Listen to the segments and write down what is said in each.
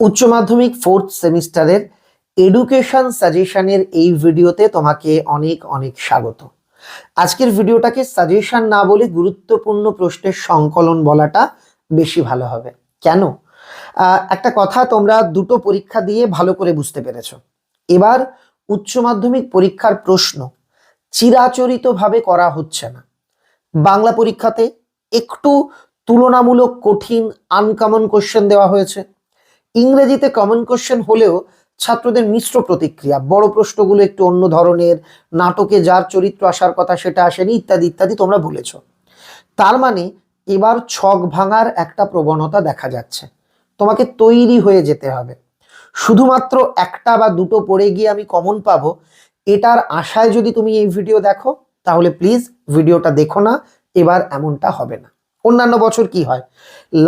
উচ্চ মাধ্যমিক ফোর্থ সেমিস্টারের এডুকেশন সাজেশনের এই ভিডিওতে তোমাকে অনেক অনেক স্বাগত। আজকের ভিডিওটাকে সাজেশন না বলে গুরুত্বপূর্ণ প্রশ্নের সংকলন বলাটা বেশি ভালো হবে। কেন? একটা কথা তোমরা দুটো পরীক্ষা দিয়ে ভালো করে বুঝতে পেরেছ। এবার উচ্চ মাধ্যমিক পরীক্ষার প্রশ্ন চিরাচরিতভাবে করা হচ্ছে না। বাংলা পরীক্ষাতে একটু তুলনামূলক কঠিন আনকমন কোশ্চেন দেওয়া হয়েছে। ইংরেজিতে কমন কোশ্চেন হলেও ছাত্রদের মিশ্র প্রতিক্রিয়া, বড় প্রশ্নগুলো একটু অন্য ধরনের, নাটকে যার চরিত্র আসার কথা সেটা আসেনি, ইত্যাদি ইত্যাদি তোমরা বলেছ। তার মানে এবার ছক ভাঙার একটা প্রবণতা দেখা যাচ্ছে। তোমাকে তৈরি হয়ে যেতে হবে। শুধুমাত্র একটা বা দুটো পড়ে গিয়ে আমি কমন পাবো, এটার আশায় যদি তুমি এই ভিডিও দেখো, তাহলে প্লিজ ভিডিওটা দেখো না, এবার এমনটা হবে না। অন্যান্য বছর কি হয়?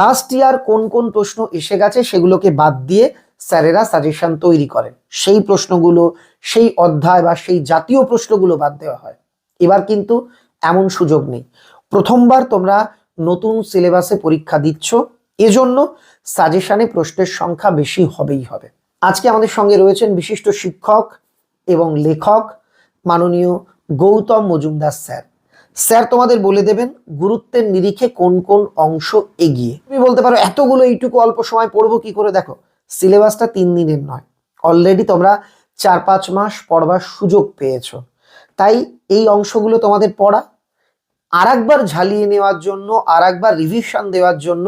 লাস্ট ইয়ার কোন কোন প্রশ্ন এসে গেছে সেগুলোকে বাদ দিয়ে স্যারেরা সাজেশন তৈরি করেন। সেই প্রশ্নগুলো, সেই অধ্যায় বা সেই জাতীয় প্রশ্নগুলো বাদ দেওয়া হয়। এবার কিন্তু এমন সুযোগ নেই। প্রথমবার তোমরা নতুন সিলেবাসে পরীক্ষা দিচ্ছ, এজন্য সাজেশনে প্রশ্নের সংখ্যা বেশি হবেই হবে। আজকে আমাদের সঙ্গে রয়েছেন বিশিষ্ট শিক্ষক এবং লেখক মাননীয় গৌতম মজুমদার স্যার। স্যার তোমাদের বলে দেবেন গুরুত্বের নিরিখে কোন কোন অংশ এগিয়ে। তুমি বলতে পারো, এতগুলো এইটুকু অল্প সময় পড়ব কি করে? দেখো, সিলেবাসটা তিন দিনের নয়। অলরেডি তোমরা চার পাঁচ মাস পড়বার সুযোগ পেয়েছ। তাই এই অংশগুলো তোমাদের পড়া আর একবার ঝালিয়ে নেওয়ার জন্য আর একবার রিভিশন দেওয়ার জন্য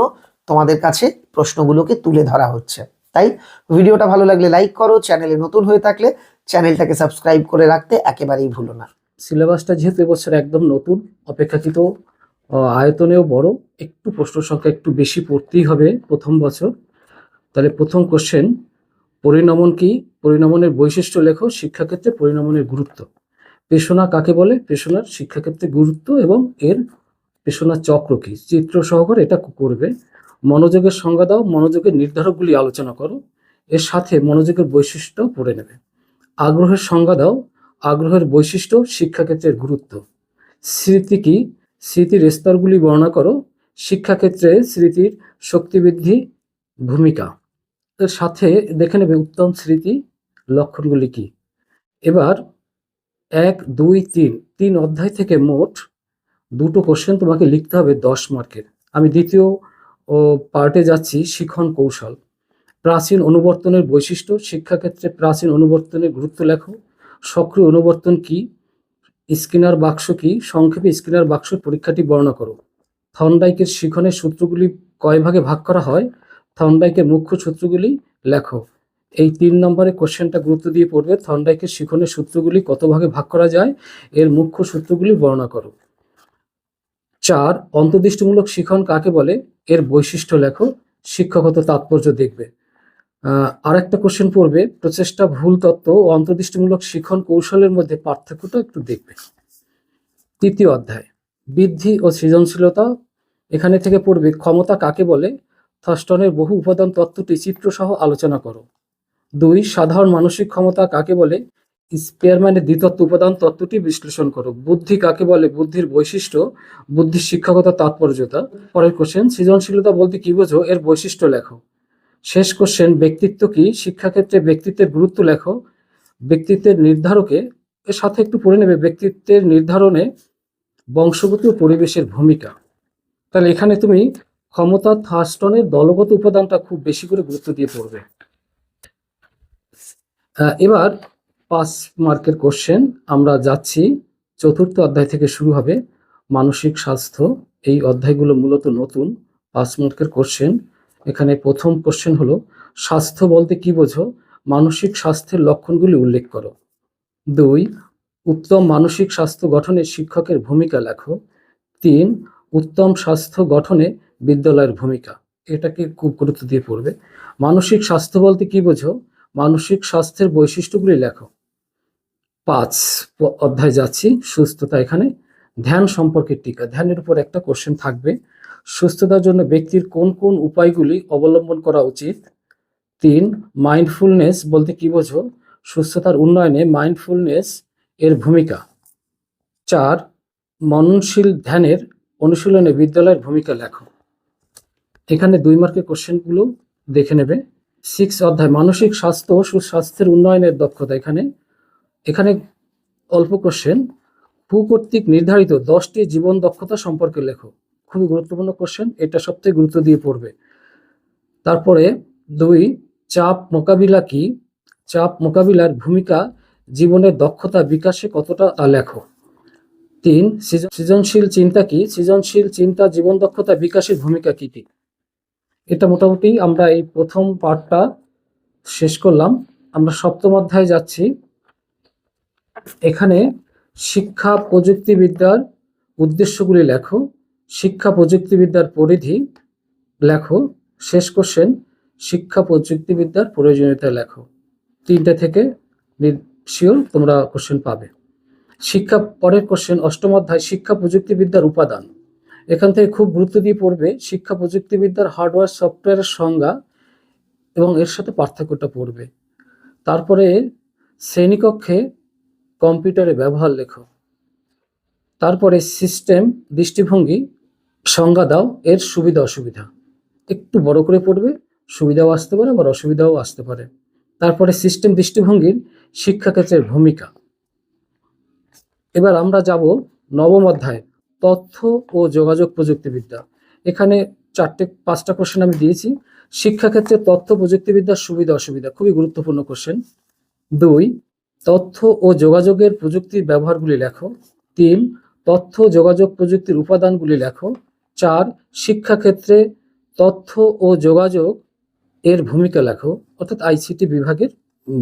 তোমাদের কাছে প্রশ্নগুলোকে তুলে ধরা হচ্ছে। তাই ভিডিওটা ভালো লাগলে লাইক করো, চ্যানেলে নতুন হয়ে থাকলে চ্যানেলটাকে সাবস্ক্রাইব করে রাখতে একেবারেই ভুলো না। সিলেবাসটা যেহেতু এবছর একদম নতুন, অপেক্ষাকৃত আয়তনেও বড়, একটু প্রশ্ন সংখ্যা একটু বেশি পড়তেই হবে প্রথম বছর। তাহলে প্রথম কোশ্চেন পরিণমন কি? পরিণমনের বৈশিষ্ট্য লেখো, শিক্ষাক্ষেত্রে পরিণমনের গুরুত্ব। পেশনা কাকে বলে? পেশনার শিক্ষাক্ষেত্রে গুরুত্ব এবং এর পেশনার চক্র কি? চিত্র সহকারে এটা করবে। মনোযোগের সংজ্ঞা দাও, মনোযোগের নির্ধারকগুলি আলোচনা করো, এর সাথে মনোযোগের বৈশিষ্ট্য পড়ে নেবে। আগ্রহের সংজ্ঞা দাও আগ্রহের বৈশিষ্ট্য শিক্ষাক্ষেত্রের গুরুত্ব। স্মৃতি কি? স্মৃতির স্তরগুলি বর্ণনা করো। শিক্ষাক্ষেত্রে স্মৃতির শক্তিবৃদ্ধি ভূমিকা। এর সাথে দেখে নেবে উত্তম স্মৃতি লক্ষণগুলি কি। এবার এক, দুই, তিন। তিন অধ্যায় থেকে মোট দুটো কোশ্চেন তোমাকে লিখতে হবে দশ মার্কের আমি দ্বিতীয় ও পার্টে যাচ্ছি, শিখন কৌশল। প্রাচীন অনুবর্তনের বৈশিষ্ট্য, শিক্ষাক্ষেত্রে প্রাচীন অনুবর্তনের গুরুত্ব লেখো। সক্রিয় অনুবর্তন কি? স্কিনার বাক্স কি? সংক্ষেপে স্কিনার বাক্স পরীক্ষাটি বর্ণনা করো। থর্নডাইকের শিখনের সূত্রগুলি কয় ভাগে ভাগ করা হয়? থর্নডাইকের মুখ্য সূত্রগুলি লেখো। এই তিন নম্বরে কোশ্চেনটা গুরুত্ব দিয়ে পড়বে থর্নডাইকের শিখনের সূত্রগুলি কত ভাগে ভাগ করা যায়? এর মুখ্য সূত্রগুলি বর্ণনা করো। চার, অন্তর্দৃষ্টিমূলক শিখন কাকে বলে? এর বৈশিষ্ট্য লেখো। শিক্ষাগত তাৎপর্য দেখবে। আর একটা কোশ্চেন পড়বে, প্রচেষ্টা, ভুল তত্ত্ব ও অন্তর্দৃষ্টিমূলক শিখন কৌশলের মধ্যে পার্থক্যটা একটু দেখবে। তৃতীয় অধ্যায়, বৃদ্ধি ও সৃজনশীলতা, এখানে থেকে পড়বে, ক্ষমতা কাকে বলে? থস্টনের বহু উপাদান তত্ত্বটি চিত্রসহ আলোচনা করো। দুই, সাধারণ মানসিক ক্ষমতা কাকে বলে? স্পেয়ারম্যানের দ্বিতত্ত্ব উপাদান তত্ত্বটি বিশ্লেষণ করো। বুদ্ধি কাকে বলে? বুদ্ধির বৈশিষ্ট্য, বুদ্ধির শিক্ষকতা তাৎপর্যতা। পরের কোশ্চেন সৃজনশীলতা বলতে কি বোঝো? এর বৈশিষ্ট্য লেখো। শেষ কোশ্চেন, ব্যক্তিত্ব কি? শিক্ষাক্ষেত্রে ব্যক্তিত্বের গুরুত্ব লেখো। ব্যক্তিত্বের নির্ধারকে, এর সাথে একটু পড়ে নেবে, ব্যক্তিত্বের নির্ধারণে বংশগত পরিবেশের ভূমিকা। তাহলে এখানে তুমি ক্ষমতা থাস্টনের দলগত উপাদানটা খুব বেশি করে গুরুত্ব দিয়ে পড়বে। এবার পাঁচ মার্কের কোশ্চেন, আমরা যাচ্ছি। চতুর্থ অধ্যায় থেকে শুরু হবে। মানসিক স্বাস্থ্য, এই অধ্যায়গুলো মূলত নতুন। পাঁচ মার্কের কোশ্চেন এখানে প্রথম কোশ্চেন হলো, স্বাস্থ্য বলতে কি বোঝো? মানসিক স্বাস্থ্যের লক্ষণগুলি উল্লেখ করো। দুই, উত্তম মানসিক স্বাস্থ্য গঠনে শিক্ষকের ভূমিকা লেখো। তিন, উত্তম স্বাস্থ্য গঠনে বিদ্যালয়ের ভূমিকা। এটাকে খুব গুরুত্ব দিয়ে পড়বে। মানসিক স্বাস্থ্য বলতে কি বোঝো? মানসিক স্বাস্থ্যের বৈশিষ্ট্যগুলি লেখো। পাঁচ অধ্যায় যাচ্ছি, সুস্থতা এখানে। ধ্যান সম্পর্কে টিকা। ধ্যানের উপর একটা কোশ্চেন থাকবে। সুস্থতার জন্য ব্যক্তির কোন কোন উপায়গুলি অবলম্বন করা উচিত? তিন মাইন্ডফুলনেস বলতে কি বোঝো? সুস্থতার উন্নয়নে মাইন্ডফুলনেস এর ভূমিকা। চার, মননশীল ধ্যানের অনুশীলনে বিদ্যালয়ের ভূমিকা লেখো। এখানে দুই মার্কের কোশ্চেনগুলো দেখে নেবে। সিক্স, অধ্যায়, মানসিক স্বাস্থ্য ও সুস্বাস্থ্যের উন্নয়নের দক্ষতা এখানে। এখানে অল্প কোশ্চেন হু কর্তৃক নির্ধারিত দশটি জীবন দক্ষতা সম্পর্কে লেখো। খুবই গুরুত্বপূর্ণ কোশ্চেন এটা সবথেকে গুরুত্ব দিয়ে পড়বে। তারপরে দুই, চাপ মোকাবিলা কি? চাপ মোকাবিলার ভূমিকা জীবনের দক্ষতা বিকাশে কতটা তা লেখো। তিন সৃজনশীল চিন্তা কি? সৃজনশীল চিন্তা জীবন দক্ষতা বিকাশের ভূমিকা কি কি? এটা মোটামুটি আমরা এই প্রথম পার্টটা শেষ করলাম। আমরা সপ্তম অধ্যায়ে যাচ্ছি। এখানে শিক্ষা প্রযুক্তিবিদ্যার উদ্দেশ্যগুলি লেখো। শিক্ষা প্রযুক্তিবিদ্যার পরিধি, লেখো, শেষ কোশ্চেন শিক্ষা প্রযুক্তিবিদ্যার প্রয়োজনীয়তা লেখো। তিনটে থেকে শিওর তোমরা কোশ্চেন পাবে। শিক্ষা, পরের কোশ্চেন অষ্টম অধ্যায়, শিক্ষা প্রযুক্তিবিদ্যার উপাদান। এখান থেকে খুব গুরুত্ব দিয়ে পড়বে, শিক্ষা প্রযুক্তিবিদ্যার হার্ডওয়্যার সফটওয়্যারের সংজ্ঞা এবং এর সাথে পার্থক্যটা পড়বে। তারপরে, শ্রেণীকক্ষে কম্পিউটারে ব্যবহার লেখো। তারপরে সিস্টেম দৃষ্টিভঙ্গি সংজ্ঞা দাও, এর সুবিধা অসুবিধা। একটু বড় করে পড়বে, সুবিধাও আসতে পারে আবার অসুবিধাও আসতে পারে। তারপরে সিস্টেম দৃষ্টিভঙ্গির শিক্ষাক্ষেত্রের ভূমিকা। এবার আমরা যাব নবম অধ্যায়, তথ্য ও যোগাযোগ প্রযুক্তিবিদ্যা। এখানে চারটে, পাঁচটা কোশ্চেন আমি দিয়েছি। শিক্ষাক্ষেত্রে তথ্য প্রযুক্তিবিদ্যার সুবিধা, অসুবিধা, খুবই গুরুত্বপূর্ণ কোশ্চেন দুই, তথ্য ও যোগাযোগের প্রযুক্তির ব্যবহারগুলি লেখো। তিন, তথ্য যোগাযোগ প্রযুক্তির উপাদানগুলি লেখো। চার শিক্ষাক্ষেত্রে তথ্য ও যোগাযোগ এর ভূমিকা লেখো, অর্থাৎ আইসিটি বিভাগের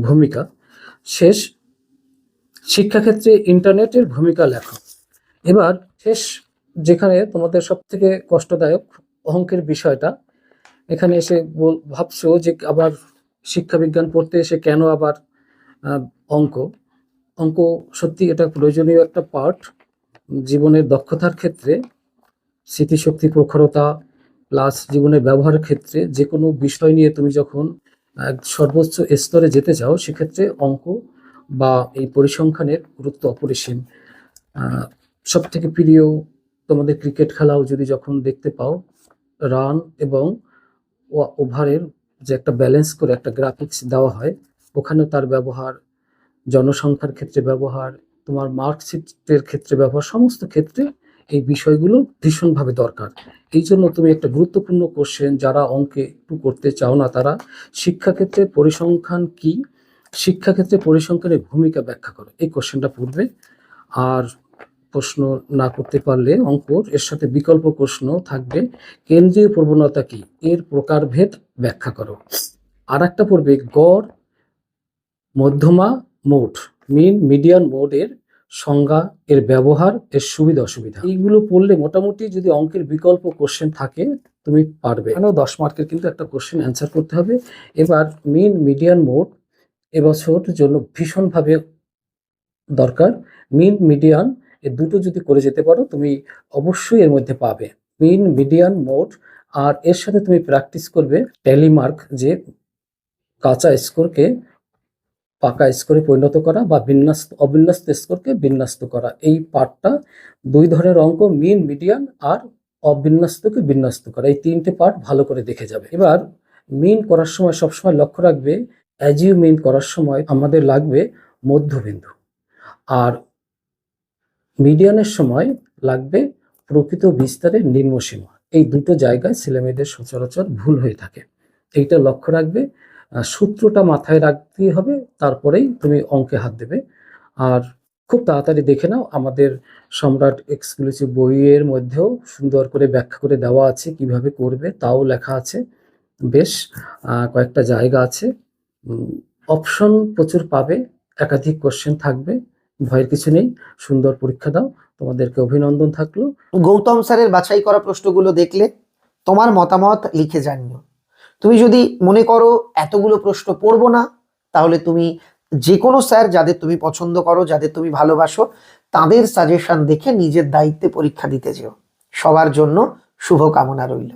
ভূমিকা। শেষ, শিক্ষাক্ষেত্রে ইন্টারনেটের ভূমিকা লেখো। এবার শেষ, যেখানে তোমাদের সব থেকে কষ্টদায়ক অঙ্কের বিষয়টা, এখানে এসে বল- ভাবছ যে আবার শিক্ষা বিজ্ঞান পড়তে এসে কেন আবার অঙ্ক? অঙ্ক সত্যি এটা প্রয়োজনীয় একটা পার্ট। জীবনের দক্ষতার ক্ষেত্রে স্মৃতিশক্তি, প্রখরতা প্লাস জীবনের ব্যবহারের ক্ষেত্রে যে কোনো বিষয় নিয়ে তুমি যখন সর্বোচ্চ স্তরে যেতে চাও, সেক্ষেত্রে অঙ্ক বা এই পরিসংখ্যানের গুরুত্ব অপরিসীম। সব থেকে প্রিয় তোমাদের ক্রিকেট খেলাও যদি যখন দেখতে পাও রান এবং ওভারের যে একটা ব্যালেন্স করে একটা গ্রাফিক্স দেওয়া হয় ওখানে তার ব্যবহার, জনসংখ্যার ক্ষেত্রে ব্যবহার, তোমার মার্কশিটের ক্ষেত্রে ব্যবহার, সমস্ত ক্ষেত্রে এই বিষয়গুলো ভীষণভাবে দরকার। এই জন্য তুমি একটা গুরুত্বপূর্ণ কোশ্চেন যারা অঙ্কে একটু করতে চাও না তারা, শিক্ষাক্ষেত্রে পরিসংখ্যান কি? শিক্ষাক্ষেত্রে পরিসংখ্যানের ভূমিকা ব্যাখ্যা করো। এই কোশ্চেনটা পড়বে। আর প্রশ্ন না করতে পারলে অঙ্কর, এর সাথে বিকল্প প্রশ্ন থাকবে, কেন্দ্রীয় প্রবণতা কি? এর প্রকারভেদ ব্যাখ্যা করো। আর একটা পড়বে, গড়, মধ্যমা মোড মিন মিডিয়ান মোডের সংজ্ঞা, এর ব্যবহার, এর সুবিধা, অসুবিধা। এইগুলো পড়লে মোটামুটি যদি অঙ্কের বিকল্প কোশ্চেন থাকে, তুমি পারবে। এখানেও দশ মার্কের কিন্তু একটা কোশ্চেন অ্যান্সার করতে হবে। এবার মিন মিডিয়ান মোড এবছর জন্য ভীষণভাবে দরকার। মিন মিডিয়ান এ দুটো যদি করে যেতে পারো, তুমি অবশ্যই এর মধ্যে পাবে। মিন মিডিয়ান মোড আর এর সাথে তুমি প্র্যাকটিস করবে ট্যালিমার্ক যে কাঁচা স্কোরকে পাকা স্কোরে পরিণত করা বা বিন্যস্ত, অবিন্যস্ত স্কোরকে বিন্যস্ত করা। এই পার্টটা দুই ধরনের অঙ্ক মিন মিডিয়ান আর অবিন্যস্তকে বিন্যস্ত করা। এই তিনটে পার্ট ভালো করে দেখে যাবে। এবার মিন করার সময় সবসময় লক্ষ্য রাখবে অ্যাজিউ মিন করার সময় আমাদের লাগবে মধ্যবিন্দু। আর মিডিয়ানের সময় লাগবে প্রকৃত বিস্তারের নিম্নসীমা। এই দুটো জায়গায় ছেলেমেয়েদের সচরাচর ভুল হয়ে থাকে। এইটা লক্ষ্য রাখবে সূত্রটা মাথায় রাখতে হবে, তারপরেই তুমি অঙ্কে হাত দেবে। আর খুব তাড়াতাড়ি দেখে নাও, আমাদের সম্রাট এক্সক্লুসিভ বইয়ের মধ্যেও সুন্দর করে ব্যাখ্যা করে দেওয়া আছে, কীভাবে করবে, তাও লেখা আছে। বেশ কয়েকটা জায়গা আছে। অপশন প্রচুর পাবে, একাধিক কোশ্চেন থাকবে, ভয়ের কিছু নেই, সুন্দর পরীক্ষা দাও। তোমাদেরকে অভিনন্দন থাকল। গৌতম স্যারের বাছাই করা প্রশ্নগুলো দেখলে তোমার মতামত লিখে জানিও। তুমি যদি মনে করো এতগুলো প্রশ্ন পড়ব না, তাহলে তুমি যে কোনো স্যার যাদের তুমি পছন্দ করো, যাদের তুমি ভালোবাসো, তাদের সাজেশন দেখে নিজের দায়িত্বে পরীক্ষা দিতে যেও। সবার জন্য শুভকামনা রইল।